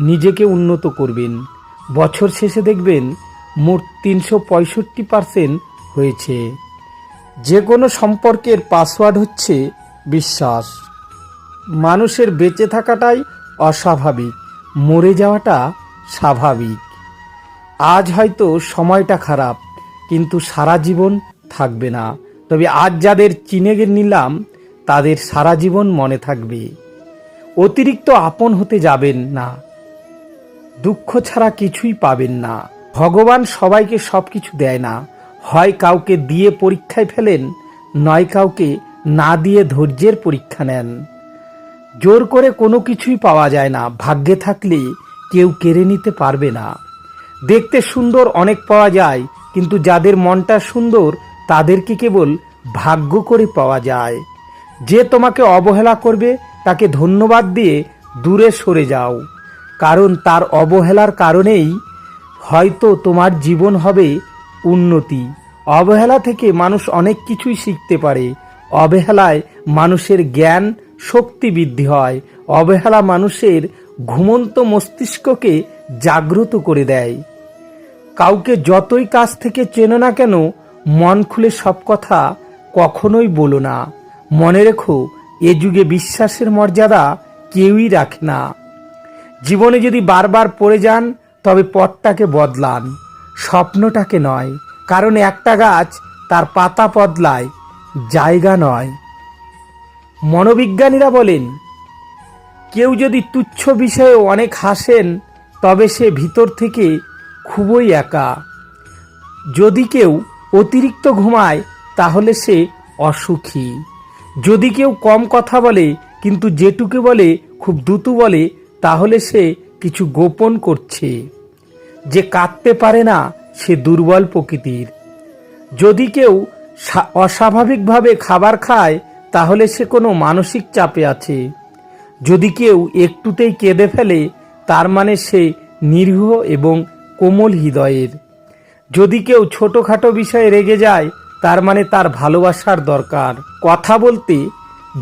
নিজেকে উন্নত করবেন। বছর শেষে দেখবেন মোট তিনশো পঁয়ষট্টি পার্সেন্ট হয়েছে। যে কোনো সম্পর্কের পাসওয়ার্ড হচ্ছে বিশ্বাস। মানুষের বেঁচে থাকাটাই অস্বাভাবিক, মরে যাওয়াটা স্বাভাবিক। আজ হয়তো সময়টা খারাপ, কিন্তু সারা জীবন থাকবে না। তবে আজ যাদের চিনে নিলাম, তাদের সারা জীবন মনে থাকবে। অতিরিক্ত আপন হতে যাবেন না। দুঃখ ছাড়া কিছুই পাবেন না। ভগবান সবাইকে সব কিছু দেয় না। হয় কাউকে দিয়ে পরীক্ষায় ফেলেন, নয় কাউকে না দিয়ে ধৈর্যের পরীক্ষা নেন। জোর করে কোনো কিছুই পাওয়া যায় না। ভাগ্যে থাকলে কেউ কেড়ে নিতে পারবে না। দেখতে সুন্দর অনেক পাওয়া যায়, কিন্তু যাদের মনটা সুন্দর, তাদেরকে কেবল ভাগ্য করে পাওয়া যায়। যে তোমাকে অবহেলা করবে, তাকে ধন্যবাদ দিয়ে দূরে সরে যাও। কারণ তার অবহেলার কারণেই হয়তো তোমার জীবন হবে উন্নতি। অবহেলা থেকে মানুষ অনেক কিছুই শিখতে পারে। অবহেলায় মানুষের জ্ঞান শক্তি বৃদ্ধি হয়। অবহেলা মানুষের ঘুমন্ত মস্তিষ্ককে জাগ্রত করে দেয়। কাউকে যতই কাছ থেকে চেনো না কেন, মন খুলে সব কথা কখনোই বলো না। মনে রেখো, এ যুগে বিশ্বাসের মর্যাদা কেউই রাখে না। জীবনে যদি বারবার পড়ে যান, তবে পথটাকে বদলান। স্বপ্নটাকে নয়, কারণ একটা গাছ তার পাতা বদলায়, জায়গা নয়। মনোবিজ্ঞানীরা বলেন, কেউ যদি তুচ্ছ বিষয়ে অনেক হাসেন, তবে সে ভিতর থেকে খুবই একা। যদি কেউ অতিরিক্ত ঘুমায়, তাহলে সে অসুখী। যদি কেউ কম কথা বলে, কিন্তু যেটুকু বলে, খুব দ্রুত বলে তাহলে সে কিছু গোপন করছে। যে কাঁদতে পারে না, সে দুর্বল প্রকৃতির। যদি কেউ অস্বাভাবিকভাবে খাবার খায়, তাহলে সে কোনো মানসিক চাপে আছে। যদি কেউ একটুতেই কেঁদে ফেলে, তার মানে সে নিরীহ এবং কোমল হৃদয়ের। যদি কেউ ছোটোখাটো বিষয়ে রেগে যায়, তার মানে তার ভালোবাসার দরকার। কথা বলতে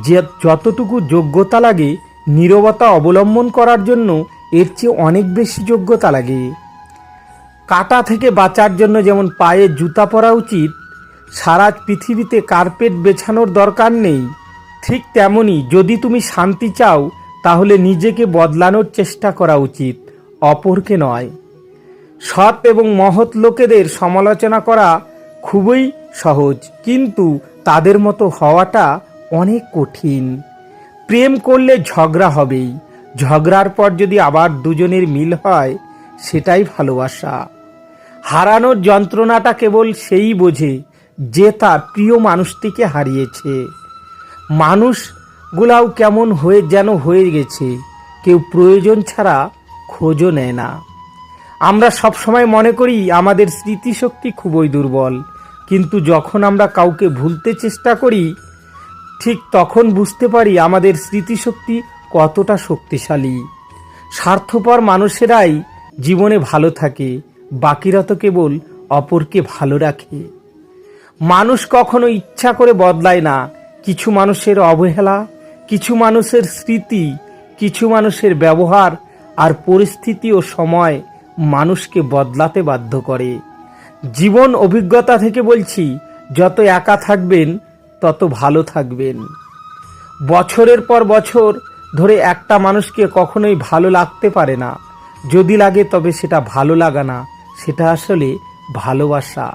যে যতটুকু যোগ্যতা লাগে নীরবতা অবলম্বন করার জন্য এর চেয়ে অনেক বেশি যোগ্যতা লাগে। কাটা থেকে বাঁচার জন্য যেমন পায়ে জুতা পরা উচিত, সারা পৃথিবীতে কার্পেট বেছানোর দরকার নেই, ঠিক তেমনি যদি তুমি শান্তি চাও, তাহলে নিজেকে বদলানোর চেষ্টা করা উচিত, অপরকে নয়। সৎ এবং মহৎ লোকেদের সমালোচনা করা খুবই সহজ, কিন্তু তাদের মতো হওয়াটা অনেক কঠিন। প্রেম করলে ঝগড়া হবেই। ঝগড়ার পর যদি আবার দুজনের মিল হয়, সেটাই ভালোবাসা। হারানোর যন্ত্রণাটা কেবল সেই বোঝে যে তার প্রিয় মানুষটিকে হারিয়েছে। মানুষগুলাও কেমন হয়ে যেন হয়ে গেছে, কেউ প্রয়োজন ছাড়া খোঁজও নেয় না। আমরা সবসময় মনে করি আমাদের স্মৃতিশক্তি খুবই দুর্বল, কিন্তু যখন আমরা কাউকে ভুলতে চেষ্টা করি ঠিক তখন বুঝতে পারি আমাদের স্মৃতিশক্তি কতটা শক্তিশালী। স্বার্থপর মানুষেরাই জীবনে ভালো থাকে, বাকিরা তো কেবল অপরকে ভালো রাখে। মানুষ কখনো ইচ্ছা করে বদলায় না, কিছু মানুষের অবহেলা, কিছু মানুষের স্মৃতি, কিছু মানুষের ব্যবহার আর পরিস্থিতি ও সময় মানুষকে বদলাতে বাধ্য করে। জীবন অভিজ্ঞতা থেকে বলছি, যত একা থাকবেন তত ভালো থাকবেন। বছরের পর বছর ধরে একটা মানুষকে কখনোই ভালো লাগতে পারে না। যদি লাগে তবে সেটা ভালো লাগা না, সেটা আসলে ভালোবাসা।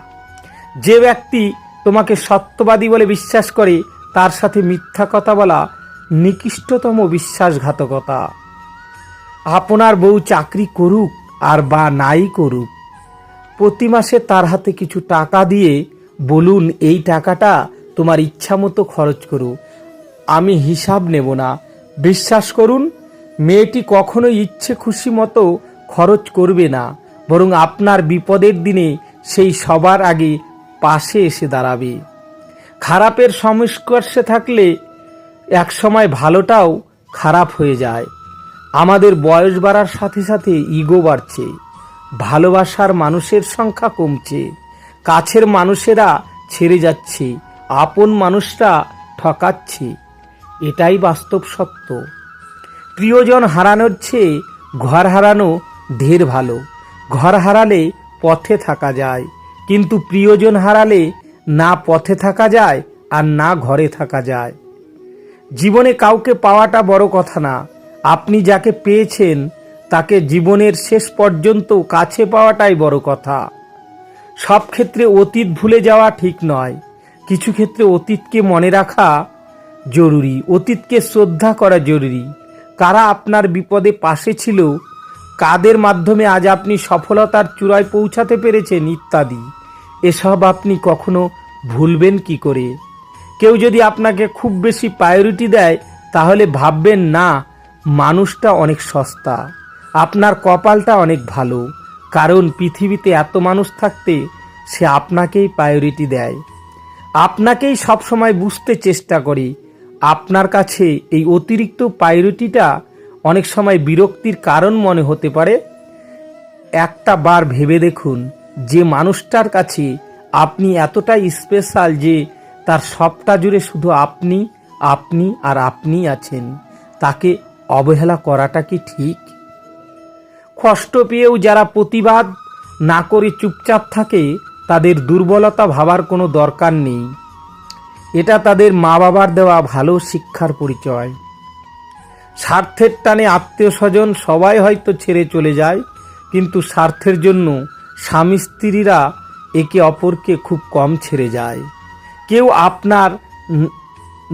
যে ব্যক্তি তোমাকে সত্যবাদী বলে বিশ্বাস করে, তার সাথে মিথ্যা কথা বলা নিকৃষ্টতম বিশ্বাসঘাতকতা। আপনার বউ চাকরি করুক আর বা নাই করুক, প্রতি মাসে তার হাতে কিছু টাকা দিয়ে বলুন, এই টাকাটা তোমার ইচ্ছা মতো খরচ করো। আমি হিসাব নেব না। বিশ্বাস করুন, মেয়েটি কখনো ইচ্ছে খুশি মতো খরচ করবে না, বরং আপনার বিপদের দিনে সেই সবার আগে পাশে এসে দাঁড়াবে। খারাপের সংস্পর্শে থাকলে একসময় ভালোটাও খারাপ হয়ে যায়। আমাদের বয়স বাড়ার সাথে সাথে ইগো বাড়ছে। ভালোবাসার মানুষের সংখ্যা কমছে। কাছের মানুষেরা ছেড়ে যাচ্ছে। আপন মানুষরা ঠকাচ্ছে, এটাই বাস্তব সত্য। প্রিয়জন হারানোর চেয়ে ঘর হারানো ঢের ভালো। ঘর হারালে পথে থাকা যায়, কিন্তু প্রিয়জন হারালে না পথে থাকা যায় আর না ঘরে থাকা যায়। জীবনে কাউকে পাওয়াটা বড় কথা না। আপনি যাকে পেয়েছেন, তাকে জীবনের শেষ পর্যন্ত কাছে পাওয়াটাই বড় কথা। সব ক্ষেত্রে অতীত ভুলে যাওয়া ঠিক নয়। কিছু ক্ষেত্রে অতীতকে মনে রাখা জরুরি, অতীতকে শ্রদ্ধা করা জরুরি। কারা আপনার বিপদে পাশে ছিল, কাদের মাধ্যমে আজ আপনি সফলতার চূড়ায় পৌঁছাতে পেরেছেন ইত্যাদি, এসব আপনি কখনো ভুলবেন কি করে? কেউ যদি আপনাকে খুব বেশি প্রায়োরিটি দেয়, তাহলে ভাববেন, না, মানুষটা অনেক সস্তা, আপনার কপালটা অনেক ভালো, কারণ পৃথিবীতে এত মানুষ থাকতে সে আপনাকেই প্রায়োরিটি দেয়। আপনাকেই সবসময় বুঝতে চেষ্টা করি। আপনার কাছে এই অতিরিক্ত প্রায়োরিটিটা অনেক সময় বিরক্তির কারণ মনে হতে পারে। একটা বার ভেবে দেখুন, যে মানুষটার কাছে আপনি এতটাই স্পেশাল যে তার সবটা জুড়ে শুধু আপনি আপনি আর আপনি আছেন। তাকে অবহেলা করাটা কি ঠিক? কষ্ট পেয়েও যারা প্রতিবাদ না করে চুপচাপ থাকে তাদের দুর্বলতা ভাবার কোনো দরকার নেই। এটা তাদের মা বাবার দেওয়া ভালো শিক্ষার পরিচয়। স্বার্থের টানে আত্মীয় স্বজন সবাই হয়তো ছেড়ে চলে যায়, কিন্তু স্বার্থের জন্য স্বামী স্ত্রীরা একে অপরকে খুব কম ছেড়ে যায়। কেউ আপনার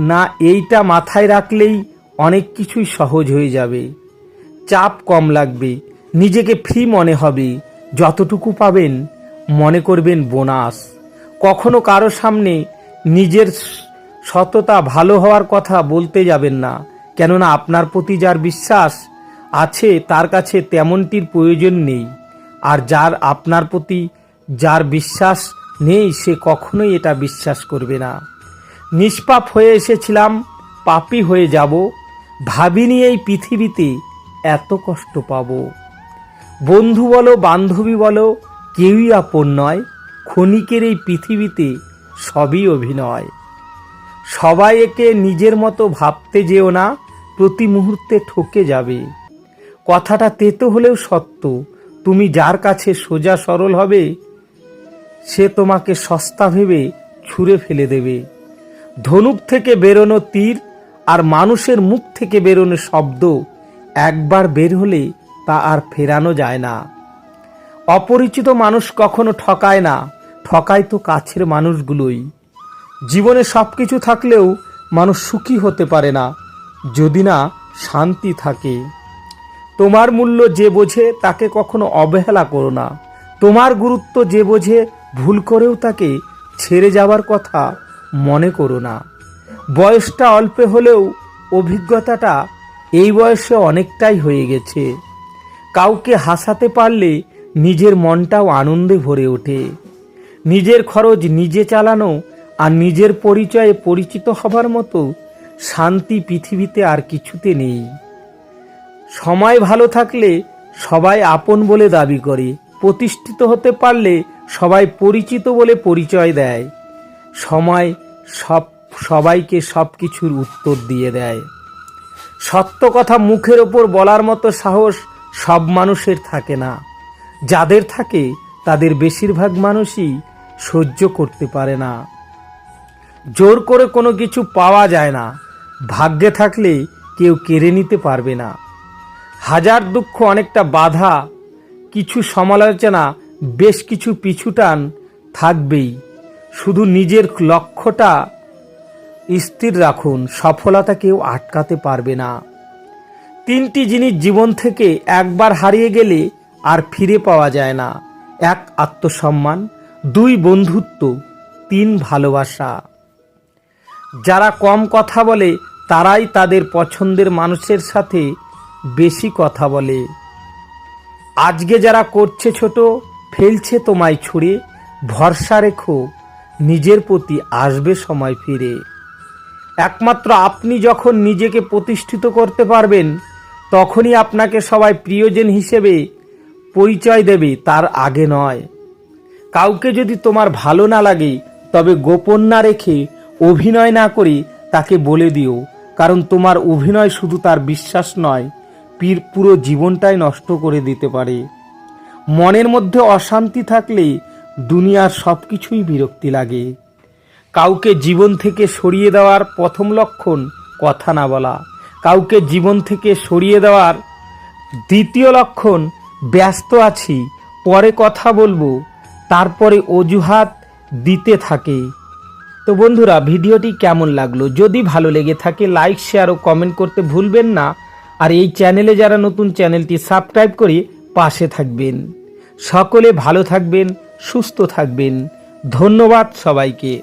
না এইটা মাথায় রাখলেই অনেক কিছুই সহজ হয়ে যাবে। চাপ কম লাগবে, নিজেকে ফ্রি মনে হবে, যতটুকু পাবেন মনে করবেন বোনাস। কখনো কারও সামনে নিজের সততা ভালো হওয়ার কথা বলতে যাবেন না। কেননা আপনার প্রতি যার বিশ্বাস আছে, তার কাছে তেমনটির প্রয়োজন নেই। আর যার, আপনার প্রতি যার বিশ্বাস নেই, সে কখনোই এটা বিশ্বাস করবে না। নিষ্পাপ হয়ে এসেছিলাম, পাপি হয়ে যাব। ভাবিনি এই পৃথিবীতে এত কষ্ট পাবো। বন্ধু বলো, বান্ধবী বলো কেউই আপন নয়, ক্ষণিকের এই পৃথিবীতে সবই অভিনয়। সবাই একে নিজের মতো ভাবতে যেও না, প্রতি মুহূর্তে ঠকে যাবে। কথাটা তেতো হলেও সত্য, তুমি যার কাছে সোজা সরল হবে, সে তোমাকে সস্তা ভেবে ছুঁড়ে ফেলে দেবে। ধনুক থেকে বেরোনো তীর আর মানুষের মুখ থেকে বেরোনো শব্দ একবার বের হলে তা আর ফেরানো যায় না। অপরিচিত মানুষ কখনো ঠকায় না, ঠকায় তো কাছের মানুষগুলোই। জীবনে সব কিছু থাকলেও মানুষ সুখী হতে পারে না, যদি না শান্তি থাকে। তোমার মূল্য যে বোঝে তাকে কখনো অবহেলা করো না। তোমার গুরুত্ব যে বোঝে ভুল করেও তাকে ছেড়ে যাবার কথা মনে করো না। বয়সটা অল্পে হলেও অভিজ্ঞতাটা এই বয়সে অনেকটাই হয়ে গেছে। কাউকে হাসাতে পারলে নিজের মনটাও আনন্দে ভরে ওঠে। নিজের খরচ নিজে চালানো আর নিজের পরিচয়ে পরিচিত হবার মতো শান্তি পৃথিবীতে আর কিছুতে নেই। সময় ভালো থাকলে সবাই আপন বলে দাবি করে, প্রতিষ্ঠিত হতে পারলে সবাই পরিচিত বলে পরিচয় দেয়। সময় সব, সবাইকে সব কিছুর উত্তর দিয়ে দেয়। সত্য কথা মুখের ওপর বলার মতো সাহস সব মানুষের থাকে না। যাদের থাকে, তাদের বেশিরভাগ মানুষই সহ্য করতে পারে না। জোর করে কোনো কিছু পাওয়া যায় না। ভাগ্যে থাকলে কেউ কেড়ে নিতে পারবে না। হাজার দুঃখ অনেকটা বাধা, কিছু সমালোচনা, বেশ কিছু পিছুটান থাকবেই। শুধু নিজের লক্ষ্যটা স্থির রাখুন, সফলতা কেউ আটকাতে পারবে না। তিনটি জিনিস জীবন থেকে একবার হারিয়ে গেলে আর ফিরে পাওয়া যায় না। এক আত্মসম্মান, দুই বন্ধুত্ব, তিন ভালোবাসা। যারা কম কথা বলে, তারাই তাদের পছন্দের মানুষের সাথে বেশি কথা বলে। আজকে যারা করছে ছোট, ফেলছে তোমায় ছুঁড়ে, ভরসা রেখো, নিজের প্রতি আসবে সময় ফিরে। একমাত্র আপনি যখন নিজেকে প্রতিষ্ঠিত করতে পারবেন, তখনই আপনাকে সবাই প্রিয়জন হিসেবে পরিচয় দেবে, তার আগে নয়। কাউকে যদি তোমার ভালো না লাগে, তবে গোপন না রেখে অভিনয় না করে তাকে বলে দিও, কারণ তোমার অভিনয় শুধু তার বিশ্বাস নয়, পীর পুরো জীবনটাই নষ্ট করে দিতে পারে। মনের মধ্যে অশান্তি থাকলে দুনিয়ার সব কিছুই বিরক্তি লাগে। কাউকে জীবন থেকে সরিয়ে দেওয়ার প্রথম লক্ষণ কথা না বলা। কাউকে জীবন থেকে সরিয়ে দেওয়ার দ্বিতীয় লক্ষণ ব্যস্ত আছি, পরে কথা বলব, তারপরে অজুহাত দিতে থাকে। তো বন্ধুরা, ভিডিওটি কেমন লাগল? যদি ভালো লেগে থাকে লাইক শেয়ার ও কমেন্ট করতে ভুলবেন না। আর এই চ্যানেলে যারা নতুন চ্যানেলটি সাবস্ক্রাইব করে পাশে থাকবেন। সকলে ভালো থাকবেন, সুস্থ থাকবেন। ধন্যবাদ সবাইকে।